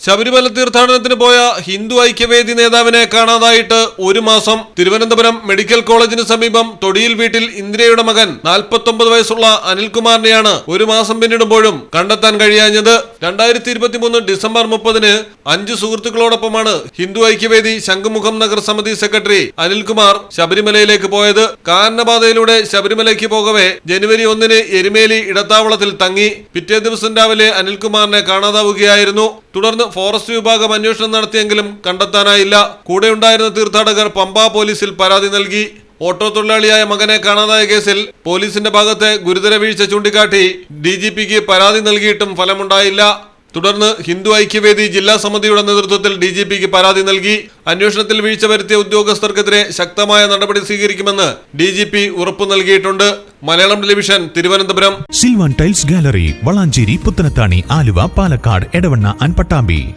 ശബരിമല തീർത്ഥാടനത്തിന് പോയ ഹിന്ദു ഐക്യവേദി നേതാവിനെ കാണാതായിട്ട് ഒരു മാസം തിരുവനന്തപുരം മെഡിക്കൽ കോളേജിന് സമീപം തൊടിയിൽ വീട്ടിൽ ഇന്ദിരയുടെ മകൻ നാൽപ്പത്തൊമ്പത് വയസ്സുള്ള അനിൽകുമാറിനെയാണ് ഒരു മാസം പിന്നിടുമ്പോഴും കണ്ടെത്താൻ കഴിയാഞ്ഞത്. രണ്ടായിരത്തി ഇരുപത്തിമൂന്ന് ഡിസംബർ മുപ്പതിന് അഞ്ച് സുഹൃത്തുക്കളോടൊപ്പമാണ് ഹിന്ദു ഐക്യവേദി ശംഖുമുഖം നഗർ സമിതി സെക്രട്ടറി അനിൽകുമാർ ശബരിമലയിലേക്ക് പോയത്. കാരണപാതയിലൂടെ ശബരിമലയ്ക്ക് പോകവെ ജനുവരി ഒന്നിന് എരുമേലി ഇടത്താവളത്തിൽ തങ്ങി. പിറ്റേ ദിവസം രാവിലെ അനിൽകുമാറിനെ കാണാതാവുകയായിരുന്നു. തുടർന്ന് ഫോറസ്റ്റ് വിഭാഗം അന്വേഷണം നടത്തിയെങ്കിലും കണ്ടെത്താനായില്ല. കൂടെയുണ്ടായിരുന്ന തീർത്ഥാടകർ പമ്പ പോലീസിൽ പരാതി നൽകി. ഓട്ടോ തൊഴിലാളിയായ മകനെ കാണാതായ കേസിൽ പോലീസിന്റെ ഭാഗത്തെ ഗുരുതര വീഴ്ച ചൂണ്ടിക്കാട്ടി ഡി ജി പിക്ക് പരാതി നൽകിയിട്ടും ഫലമുണ്ടായില്ല. തുടർന്ന് ഹിന്ദു ഐക്യവേദി ജില്ലാ സമിതിയുടെ നേതൃത്വത്തിൽ ഡി ജി പിക്ക് പരാതി നൽകി. അന്വേഷണത്തിൽ വീഴ്ച വരുത്തിയ ഉദ്യോഗസ്ഥർക്കെതിരെ ശക്തമായ നടപടി സ്വീകരിക്കുമെന്ന് ഡി ജി പി ഉറപ്പു നൽകിയിട്ടുണ്ട്. Malayalam television Thiruvananthapuram. Silvan Tiles Gallery Valanchery Puthanathani Aluva Palakkad Edavanna and Pattambi